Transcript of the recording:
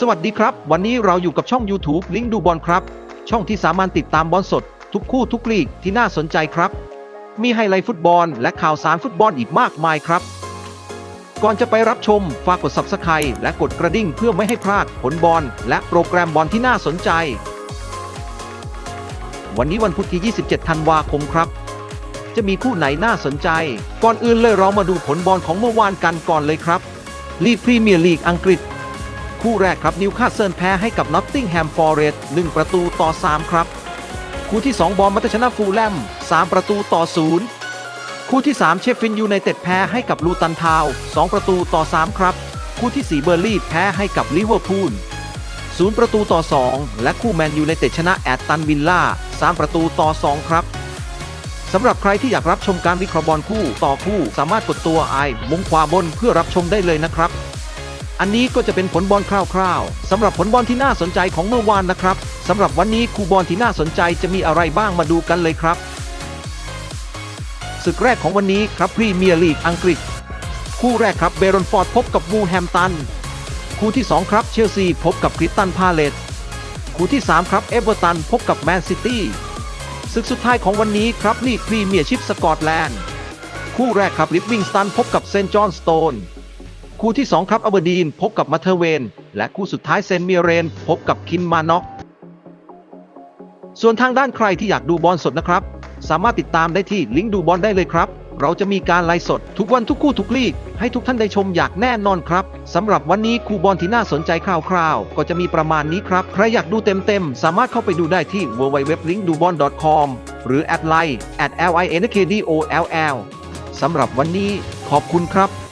สวัสดีครับ วันนี้เราอยู่กับช่อง YouTube ลิงดูบอลครับ ช่องที่สามารถติดตามบอลสด ทุกคู่ทุกลีกที่น่าสนใจครับ มีไฮไลท์ฟุตบอลและข่าวสารฟุตบอลอีกมากมายครับ ก่อนจะไปรับชมฝากกด Subscribe และกดกระดิ่งเพื่อไม่ให้พลาดผลบอลและโปรแกรมบอลที่น่าสนใจ วันนี้วันพุธที่ 27 ธันวาคมครับ จะมีคู่ไหนน่าสนใจ ก่อนอื่นเลยเรามาดูผลบอลของเมื่อวานกันก่อนเลยครับลีกพรีเมียร์ลีกอังกฤษ คู่แรกครับนิวคาสเซิลแพ้ให้กับนอตติงแฮมฟอร์เรสต์1ประตูต่อ 3 ครับ คู่ที่ 2 บอลมัตชนะฟูลแลม 3 ประตูต่อ 0 คู่ที่ 3 เชฟฟินยูไนเต็ดแพ้ให้กับลูตันทาว 2 ประตูต่อ 3 ครับ คู่ที่ 4 เบอร์ลี่แพ้ให้กับลิเวอร์พูล0 ประตูต่อ 2 และคู่แมนยูไนเต็ดชนะแอตตันวิลล่า 3 ประตูต่อ 2 ครับสำหรับใครที่อยากรับชมการวิเคราะห์บอลคู่ต่อคู่สามารถกดตัวไอมุมขวาบนเพื่อรับชมได้เลยนะครับ อันนี้ก็จะเป็นผลบอลคร่าวๆสำหรับผลบอลที่น่าสนใจของเมื่อวานนะครับสำหรับวันนี้คู่บอลที่น่าสนใจจะมีอะไรบ้างมาดูกันเลยครับศึกแรกของวันนี้ครับพรีเมียร์ลีกอังกฤษ คู่แรกครับเบรอนฟอร์ดพบกับวูแฮมตัน คู่ที่ 2 ครับเชลซีพบกับคริสตันพาเลตคู่ที่ 3 ครับเอเวอร์ตันพบกับแมนซิตี้ศึกสุดท้ายของวันนี้ครับลีกพรีเมียร์ชิพสกอตแลนด์ คู่แรกครับลิฟวิงสตันพบกับเซนต์จอห์นสโตน คู่ที่ 2 ครับอเบอร์ดีนพบกับมาเทเวน และคู่สุดท้ายเซนเมีเรน พบกับคินมานอก ส่วนทางด้านใครที่อยากดูบอลสดนะครับ สามารถติดตามได้ที่ลิงก์ดูบอลได้เลยครับ เราจะมีการไลฟ์สด ทุกวันทุกคู่ทุกลีก ให้ทุกท่านได้ชมอย่างแน่นอนครับสำหรับวันนี้คู่บอลที่น่าสนใจคร่าวๆ ก็จะมีประมาณนี้ครับ ใครอยากดูเต็มๆ สามารถเข้าไปดูได้ที่ www.linkdubon.com หรือ at line at linkdoll สำหรับวันนี้ขอบคุณครับ